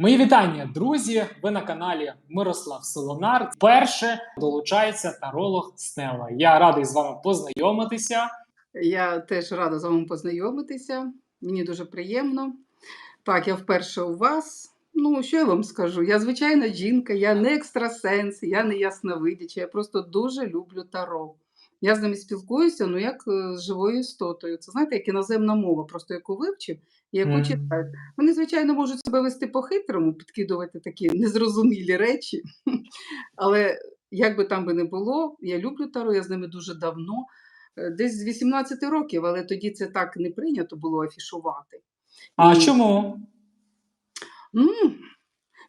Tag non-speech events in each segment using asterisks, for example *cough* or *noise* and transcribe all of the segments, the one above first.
Мої вітання, друзі! Ви на каналі Мирослав Солонар. Вперше долучається таролог Стела. Я радий з вами познайомитися. Я теж рада з вами познайомитися. Мені дуже приємно. Так, я вперше у вас. Ну, що я вам скажу? Я звичайна жінка, я не екстрасенс, я не ясновидяча, я просто дуже люблю таро. Я з ними спілкуюся, ну як е, з живою істотою. Це знаєте, як іноземна мова, просто яку вивчив і яку Мгм. читаю. Вони, звичайно, можуть себе вести по-хитрому, підкидувати такі незрозумілі речі. *laughs* Але як би там би не було, я люблю таро, я з ними дуже давно, е, десь з 18 років, але тоді це так не прийнято було афішувати. А І- чому? Ну,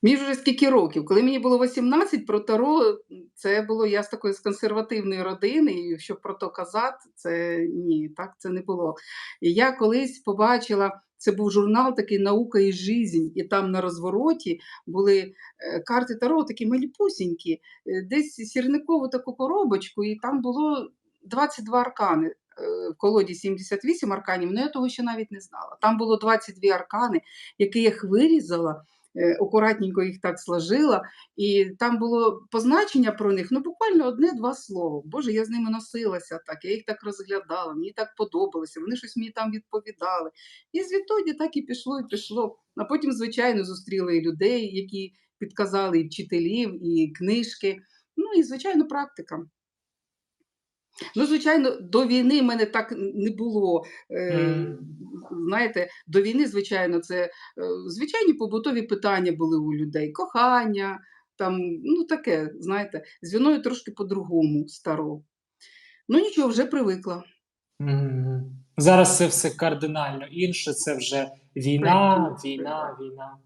мені вже скільки років. Коли мені було 18, про Таро це було я з такої з консервативної родини, і щоб про то казати, це ні, так це не було. І я колись побачила, це був журнал такий Наука і жизнь, і там на розвороті були е, карти Таро, такі маліпусінькі, е, десь сірникову таку коробочку, і там було 22 аркани. Е, В колоді 78 арканів, але я того ще навіть не знала. Там було 22 аркани, які я їх вирізала, акуратненько їх так сложила, і там було позначення про них, ну буквально одне-два слова. Боже, я з ними носилася так, я їх так розглядала, мені так подобалося, вони щось мені там відповідали. І звідтоді так і пішло, і пішло. А потім, звичайно, зустріла і людей, які підказали, і вчителів, і книжки. Ну і, звичайно, практика. Ну, звичайно, до війни в мене так не було. Е, знаєте, до війни, звичайно, це е, звичайні побутові питання були у людей. Кохання, там, ну таке, знаєте, з війною трошки по-другому старо. Ну нічого, вже привикла. Мгм. Зараз це все кардинально інше. Це вже війна, війна, війна.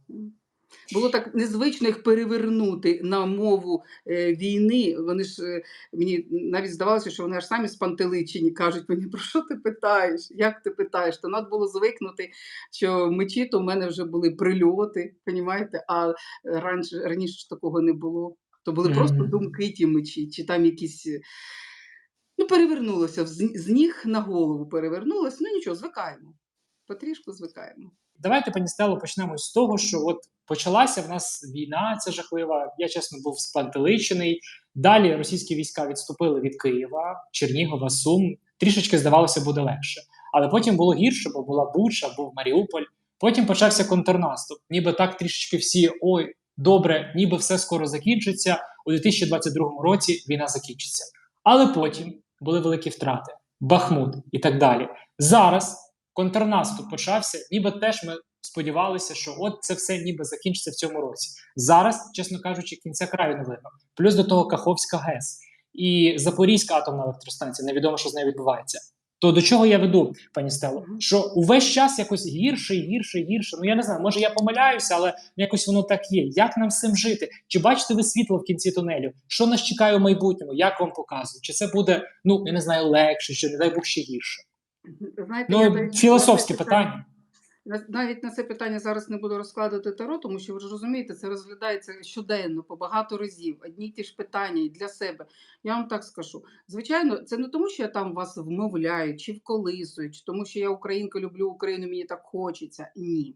Було так незвично їх перевернути на мову е, війни. Вони ж е, мені навіть здавалося, що вони аж самі спантеличені кажуть мені, про що ти питаєш? Як ти питаєш? То треба було звикнути, що мечі то в мене вже були прильоти, понімаєте? а раніше, раніше ж такого не було. То були просто думки ті мечі, чи там якісь. е, Ну, перевернулося з, з ніг на голову перевернулося. Ну нічого, звикаємо. Потрішку звикаємо. Давайте, пані Стело, почнемо з того, що от почалася в нас війна, ця жахлива. Я чесно був спантеличений. Далі російські війська відступили від Києва, Чернігова, Сум. Трішечки здавалося, буде легше. Але потім було гірше, бо була Буча, був Маріуполь. Потім почався контрнаступ. Ніби так трішечки всі ой, добре, ніби все скоро закінчиться. У 2022 році війна закінчиться. Але потім були великі втрати, Бахмут і так далі. Зараз контрнаступ почався, ніби теж ми сподівалися, що от це все ніби закінчиться в цьому році. Зараз, чесно кажучи, кінця краю не видно. Плюс до того Каховська ГЕС і Запорізька атомна електростанція. Невідомо, що з нею відбувається. То до чого я веду, пані Стело? Що увесь час якось гірше, гірше, гірше. Ну я не знаю, може я помиляюся, але якось воно так є. Як нам з цим жити? Чи бачите ви світло в кінці тунелю? Що нас чекає у майбутньому? Як вам показують? Чи це буде, ну я не знаю, легше, чи не дай Бог ще гірше? Знаєте, Ну, навіть- філософське я питання. На- Навіть на це питання зараз не буду розкладати таро, тому що ви ж розумієте, це розглядається щоденно, по багато разів, одні й ті ж питання і для себе. Я вам так скажу. Звичайно, це не тому, що я там вас вмовляю чи вколисую, чи тому, що я українка люблю Україну, мені так хочеться. Ні.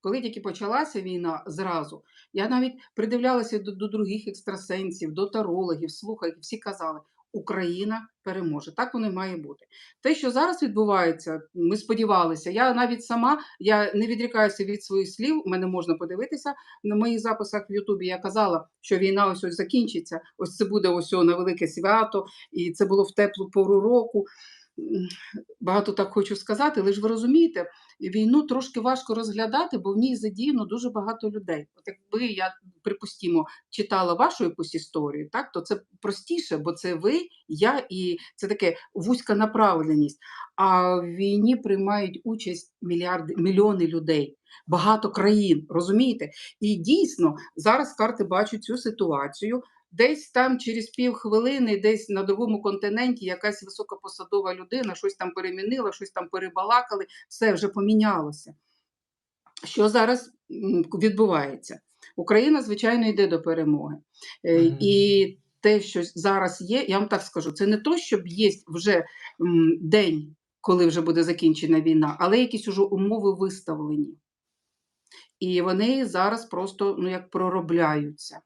Коли тільки почалася війна зразу, я навіть придивлялася до, до других екстрасенсів, до тарологів, слухай, всі казали, Україна переможе. Так воно має бути. Те, що зараз відбувається, ми сподівалися. Я навіть сама я не відрікаюся від своїх слів. Мене можна подивитися на моїх записах в Ютубі. Я казала, що війна ось ось закінчиться. Ось це буде ось на велике свято, і це було в теплу пору року. Багато так хочу сказати, але ж ви розумієте, війну трошки важко розглядати, бо в ній задіяно дуже багато людей. От якби я припустімо читала вашу якусь історію, так то це простіше, бо це ви, я і це таке вузька направленість. А в війні приймають участь мільярди мільйони людей, багато країн, розумієте? І дійсно зараз карти бачать цю ситуацію. Десь там через півхвилини, десь на другому континенті якась високопосадова людина щось там перемінила, щось там перебалакали, все вже помінялося. Що зараз відбувається? Україна, звичайно, йде до перемоги. Е, І те, що зараз є, я вам так скажу, це не то, щоб є вже день, коли вже буде закінчена війна, але якісь уже умови виставлені. І вони зараз просто ну, як проробляються.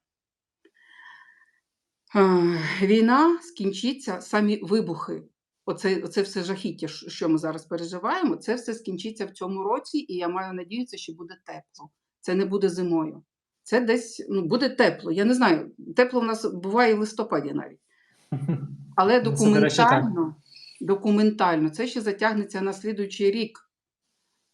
Війна скінчиться, самі вибухи. Оце, оце все жахіття, що що ми зараз переживаємо, це все скінчиться в цьому році, і я маю надію, це ще буде тепло. Це не буде зимою. Це десь ну, буде тепло. Я не знаю, тепло в нас буває в листопаді навіть. *laughs* Але Ну, документально, документально це ще затягнеться на слідуючий рік.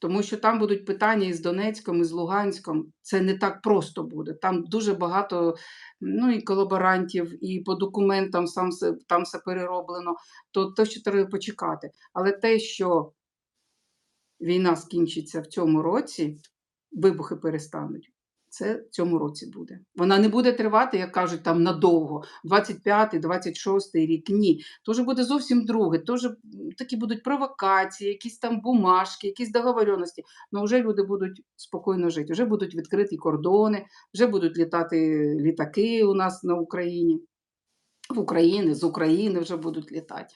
Тому що там будуть питання із Донецьком, і з Луганськом. Це не так просто буде. Там дуже багато ну, і колаборантів, і по документам сам там все перероблено. То те, що треба почекати. Але те, що війна скінчиться в цьому році, вибухи перестануть. Це в цьому році буде. Вона не буде тривати, як кажуть, там надовго. 25-й, 26-й рік. Ні. То вже буде зовсім друге. То вже м, такі будуть провокації, якісь там бумажки, якісь договоренності. Ну вже люди будуть спокійно жити. Вже будуть відкриті кордони, вже будуть літати літаки у нас на Україні. В Україні, з України вже будуть літати.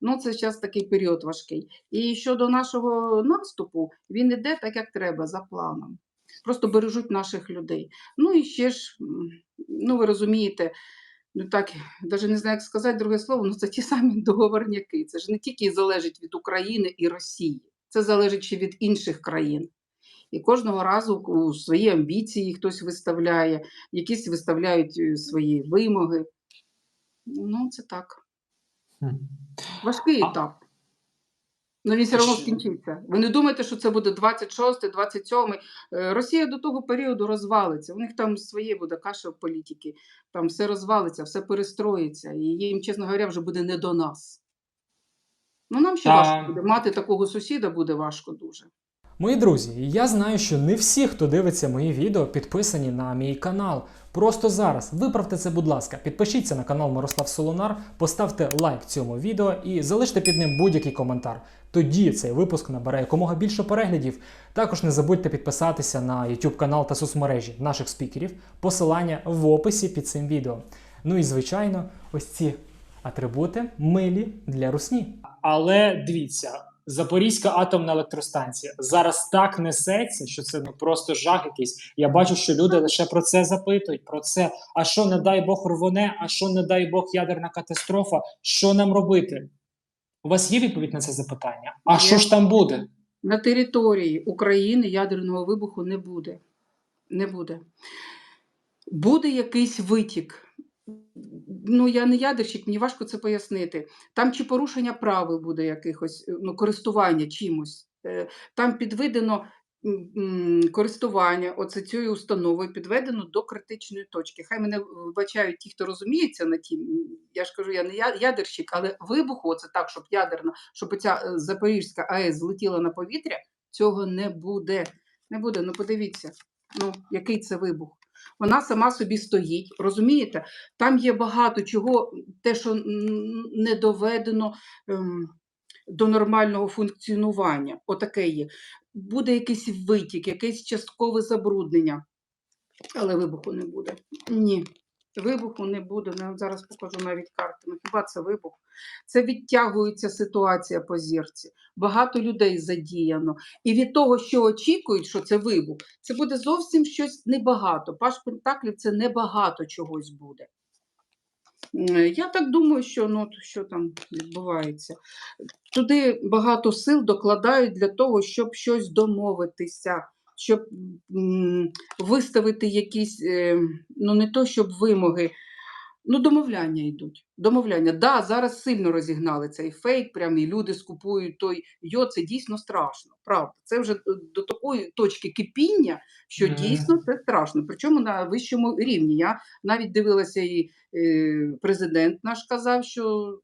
Ну, це зараз такий період важкий. І щодо нашого наступу, він іде так, як треба, за планом. Просто бережуть наших людей. Ну і ще ж, ну ви розумієте, ну так, навіть не знаю, як сказати друге слово, ну це ті самі договорняки. Це ж не тільки залежить від України і Росії, це залежить ще від інших країн. І кожного разу у свої амбіції хтось виставляє, якісь виставляють е, свої вимоги. Ну, це так. Важкий етап. Ну він все одно скінчиться. Ви не думаєте, що це буде 26, 27. Е, Росія до того періоду розвалиться. У них там своє буде каша в політики. Там все розвалиться, все перестроїться. І їм, чесно говоря, вже буде не до нас. Ну, нам ще Та- важко буде. Мати такого сусіда буде важко дуже. Мої друзі, я знаю, що не всі, хто дивиться мої відео, підписані на мій канал. Просто зараз виправте це, будь ласка, підпишіться на канал Мирослав Солонар, поставте лайк цьому відео і залиште під ним будь-який коментар. Тоді цей випуск набере якомога більше переглядів. Також не забудьте підписатися на YouTube канал та соцмережі наших спікерів. Посилання в описі під цим відео. Ну і звичайно, ось ці атрибути милі для русні. Але дивіться, Запорізька атомна електростанція зараз так несеться, що це ну просто жах якийсь. Я бачу, що люди лише про це запитують. Про це. А що не дай Бог рвоне, а що не дай Бог ядерна катастрофа? Що нам робити? У вас є відповідь на це запитання? А Є. що ж там буде? На території України ядерного вибуху не буде. Не буде. Буде якийсь витік. Ну, я не ядерщик, мені важко це пояснити. Там чи порушення правил буде якихось, е, ну, користування чимось. Е, Там підведено користування оце цією установою підведено до критичної точки. Хай мене вибачають ті, хто розуміється на тім. Я ж кажу, я не ядерщик, але вибуху, оце так, щоб ядерна, щоб ця е, Запорізька АЕС злетіла на повітря, цього не буде. Не буде. Ну подивіться, ну який це вибух. Вона сама собі стоїть, розумієте? Там є багато чого, те, що не доведено ем, до нормального функціонування. Отаке є. Буде якийсь витік, якесь часткове забруднення, але вибуху не буде. Ні. Вибуху не буде. Ну, зараз покажу навіть карти. Ну, хіба це вибух? Це відтягується ситуація по зірці. Багато людей задіяно. І від того, що очікують, що це вибух, це буде зовсім щось небагато. Паш Пентаклів це небагато чогось буде. Я так думаю, що ну, що там відбувається. Туди багато сил докладають для того, щоб щось домовитися, щоб виставити якісь, е, ну не то щоб вимоги, ну домовляння йдуть. Домовляння. Да, зараз сильно розігнали цей фейк, прям і люди скупують той йо, це дійсно страшно. Правда, це вже до- до такої точки кипіння, що Мгм. дійсно це страшно. Причому на вищому рівні. Я навіть дивилася, і е, президент наш казав, що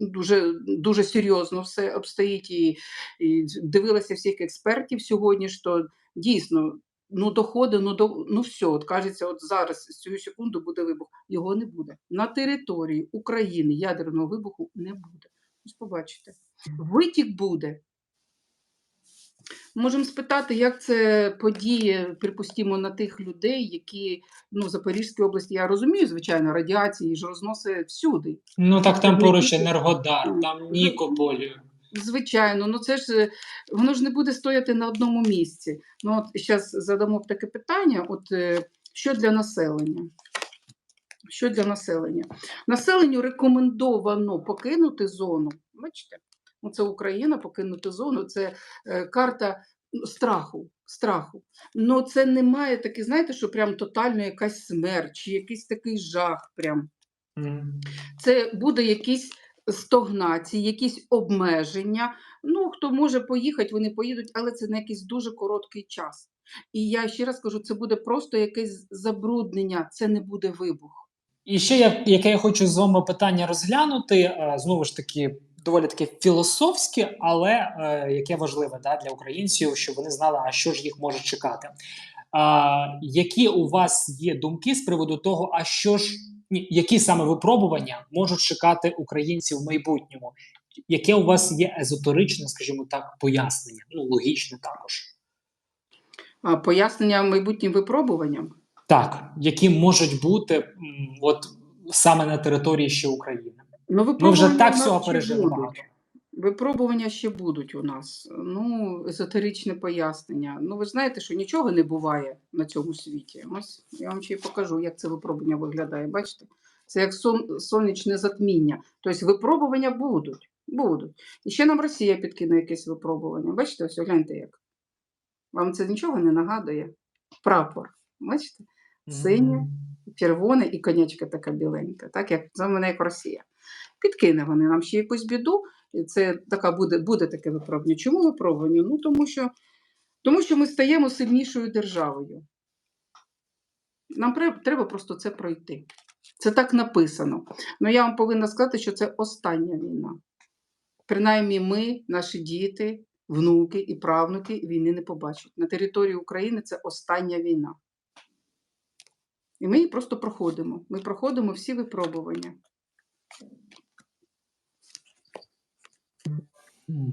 дуже, дуже серйозно все обстоїть, і, і дивилася всіх експертів сьогодні, що дійсно. Ну, доходи, ну до ну все, от кажеться, от зараз з цю секунду буде вибух. Його не буде. На території України ядерного вибуху не буде. Ось побачите. Витік буде. Можемо спитати, як це подіє, припустимо, на тих людей, які ну, в Запорізькій області, я розумію, звичайно, радіації ж розносить всюди. Ну так там поруч Енергодар, там Нікополь. Звичайно, ну це ж е, воно ж не буде стояти на одному місці. Ну от зараз задамо таке питання: от е, що для населення? Що для населення? Населенню рекомендовано покинути зону. Бачите, це Україна покинути зону. Це е, карта ну, страху. страху. Ну це немає таки, знаєте, що прям тотально якась смерть, чи якийсь такий жах. Прям це буде якісь стогнації, якісь обмеження. Ну, хто може поїхати, вони поїдуть, але це на якийсь дуже короткий час. І я ще раз кажу, це буде просто якесь забруднення, це не буде вибух. І ще я, яке я хочу з вами питання розглянути, е, знову ж таки, доволі таке філософське, але е, яке важливе да, для українців, щоб вони знали, а що ж їх може чекати. А, які у вас є думки з приводу того, а що ж які саме випробування можуть чекати українців в майбутньому? Яке у вас є езотеричне, скажімо так, пояснення? Ну, логічне також. А пояснення майбутнім випробуванням. Так, які можуть бути от саме на території ще України. Ну, Ми вже так всього пережили багато. Випробування ще будуть у нас. Ну, езотеричне пояснення. Ну, ви знаєте, що нічого не буває на цьому світі. Ось я вам ще й покажу, як це випробування виглядає. Бачите? Це як сон, сонячне затміння. Тобто випробування будуть. будуть. І ще нам Росія підкине якесь випробування. Бачите, ось гляньте як. Вам це нічого не нагадує? Прапор. Бачите? Синє, червоне і конячка така біленька, так як це мене як Росія. Підкине вони нам ще якусь біду, це така буде, буде таке випробування. Чому випробування? Ну тому що, тому що ми стаємо сильнішою державою. Нам треба просто це пройти. Це так написано. Ну я вам повинна сказати, що це остання війна. Принаймні, ми, наші діти, внуки і правнуки війни не побачать. На території України це остання війна. І ми її просто проходимо. Ми проходимо всі випробування. М.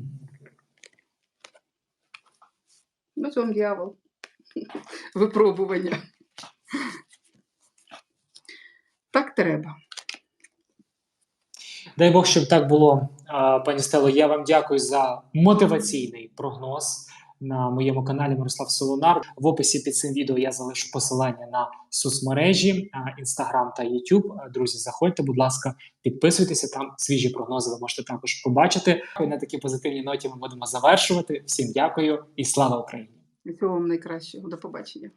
це вам дьявол. *laughs* Випробування. Так треба. Дай Бог, щоб так було, пані Стело. Я вам дякую за мотиваційний прогноз на моєму каналі Мирослав Солонар. В описі під цим відео я залишу посилання на соцмережі Інстаграм та YouTube. Друзі, заходьте, будь ласка, підписуйтеся. Там свіжі прогнози ви можете також побачити. І на такій позитивній ноті ми будемо завершувати. Всім дякую і слава Україні! Всього вам найкращого. До побачення.